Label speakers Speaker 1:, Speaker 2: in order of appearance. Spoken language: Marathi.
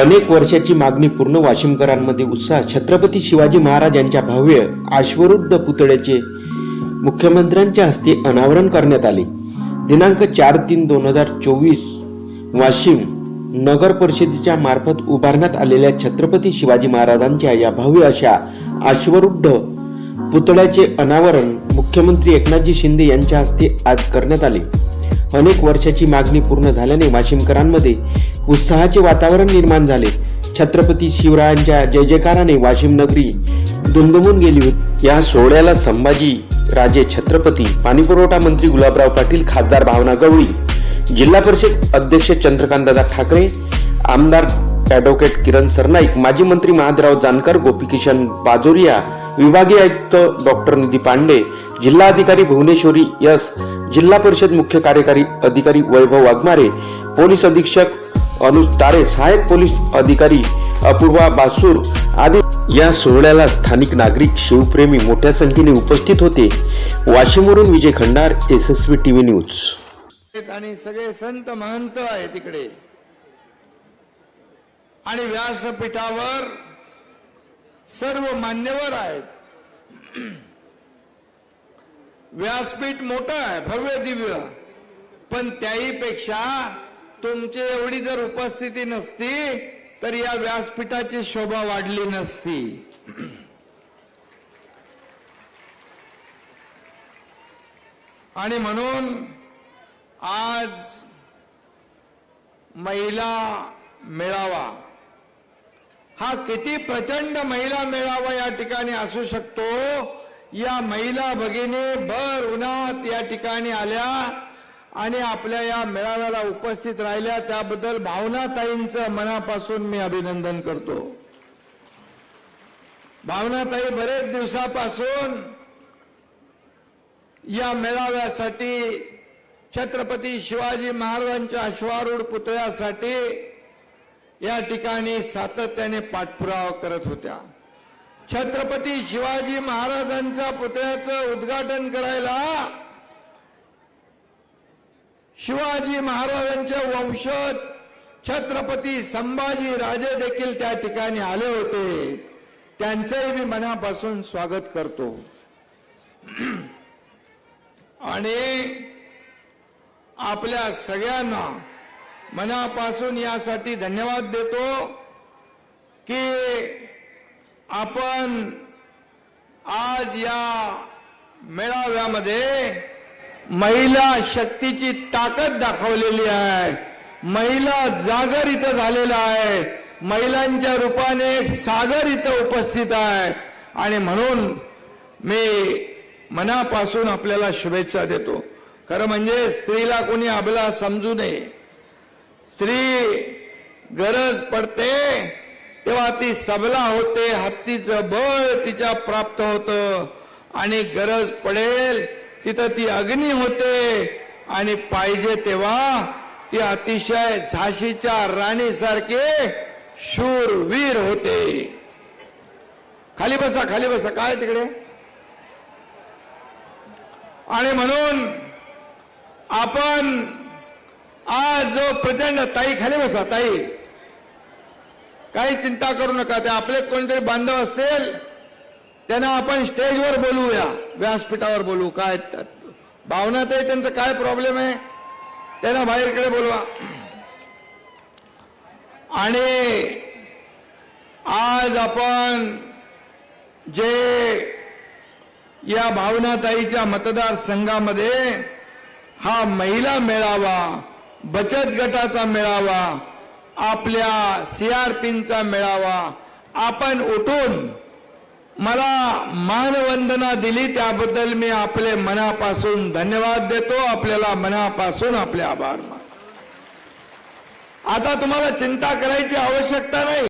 Speaker 1: अनेक वर्षाची मागणी पूर्ण वाशिमकरांमध्ये उत्साह. छत्रपती शिवाजी महाराज यांच्या भव्य आश्वरूढ पुतळ्याचे मुख्यमंत्र्यांच्या हस्ते अनावरण करण्यात आले. दिनांक चार तीन दोन हजार चोवीस वाशिम नगर परिषदेच्या मार्फत उभारण्यात आलेल्या छत्रपती शिवाजी महाराजांच्या या भव्य अशा आश्वरूढ पुतळ्याचे अनावरण मुख्यमंत्री एकनाथजी शिंदे यांच्या हस्ते आज करण्यात आले. अनेक वर्षाची मागणी पूर्ण झाल्याने वाशिमकरांमध्ये उत्साहाचे वातावरण निर्माण झाले. छत्रपती शिवरायांच्या जय जयकाराने वाशिम नगरी दुमदुमून गेली होती. या सोहळ्याला संभाजी राजे छत्रपती पाणीपुरवठा मंत्री गुलाबराव पाटील खासदार भावना गवळी जिल्हा परिषद अध्यक्ष चंद्रकांतदादा ठाकरे आमदार ॲडव्होकेट किरण सरनाईक माजी मंत्री महादराव जानकर गोपीकिशन बाजोरिया विभागीय आयुक्त डॉक्टर निधी पांडे जिल्हाधिकारी भुवनेश्वरी यस जिल्हा परिषद मुख्य कार्यकारी अधिकारी वैभव वाघमारे पोलीस अधीक्षक अनुज तारे सहाय्यक पोलीस अधिकारी अपूर्वा बासूर आदी या सोहळ्याला स्थानिक नागरिक शिवप्रेमी मोठ्या संख्येने उपस्थित होते. वाशिमवरून Vijay Khandar SSV TV news.
Speaker 2: आणि सगळे संत महंत आहे तिकडे. आणि व्यासपीठावर सर्व मान्यवर आहेत. व्यासपीठ मोठं आहे भव्य दिव्य. पण त्याही पेक्षा तुमची एवढी जर उपस्थिती नसती तर या व्यासपीठाची शोभा वाढली नसती. आणि म्हणून आज महिला मेळावा. हा किती प्रचंड महिला मेळावा या ठिकाणी असू शकतो या महिला भगिनी भर उन्हात या ठिकाणी आल्या आणि आपल्या या मेळाव्याला उपस्थित राहिल्या. त्याबद्दल भावनाताईंचं मनापासून मी अभिनंदन करतो. भावनाताई बरेच दिवसापासून या मेळाव्यासाठी छत्रपती शिवाजी महाराजांच्या अश्वारूढ पुतळ्यासाठी या ठिकाणी सातत्याने पाठपुरावा करत होत्या. छत्रपती शिवाजी महाराजांच्या पुतळ्याचं उद्घाटन करायला शिवाजी महाराजांचे वंशज छत्रपती संभाजी राजे देखील त्या ठिकाणी आले होते. त्यांचंही मी मनापासून स्वागत करतो. आणि आपल्या सगळ्यांना मनापासून यासाठी धन्यवाद देतो. आपण आज या मेळाव्यामध्ये महिला शक्तीची ताकद दाखवलेली आहे. महिला जागर इथं झालेला आहे. महिलांच्या रूपाने एक सागर इथं उपस्थित आहे. आणि म्हणून मी मनापासून आपल्याला शुभेच्छा देतो. खरं म्हणजे स्त्रीला कोणी अबला समजू नये. स्त्री गरज पडते तेव्हा ती सबला होते हत्तीचं बळ तिच्या प्राप्त होतं. आणि गरज पडेल तिथं ती अग्नी होते. आणि पाहिजे तेव्हा ती अतिशय झाशीच्या राणीसारखे शूरवीर होते. खाली बसा खाली बसा. काय तिकडे? आणि म्हणून आपण आज जो प्रचंड ताई खाली बसा ताई. काही चिंता करू नका ते आपलेच कोणतरी बांधव असेल त्यांना आपण स्टेजवर बोलूया व्यासपीठावर बोलू. काय भावना तरी त्यांचं काय प्रॉब्लेम आहे त्यांना बाहेरकडे बोलवा. आणि आज आपण जे या भावनाताईच्या मतदारसंघामध्ये हा महिला मेळावा बचत गटाचा मेळावा आपल्या सीआरपींचा मेळावा. आपण उठून मला मानवंदना दिली त्याबद्दल मी आपले मनापासून धन्यवाद देतो. आपल्याला मनापासून आपले आभार मानतो. आता तुम्हाला चिंता करायची आवश्यकता नाही.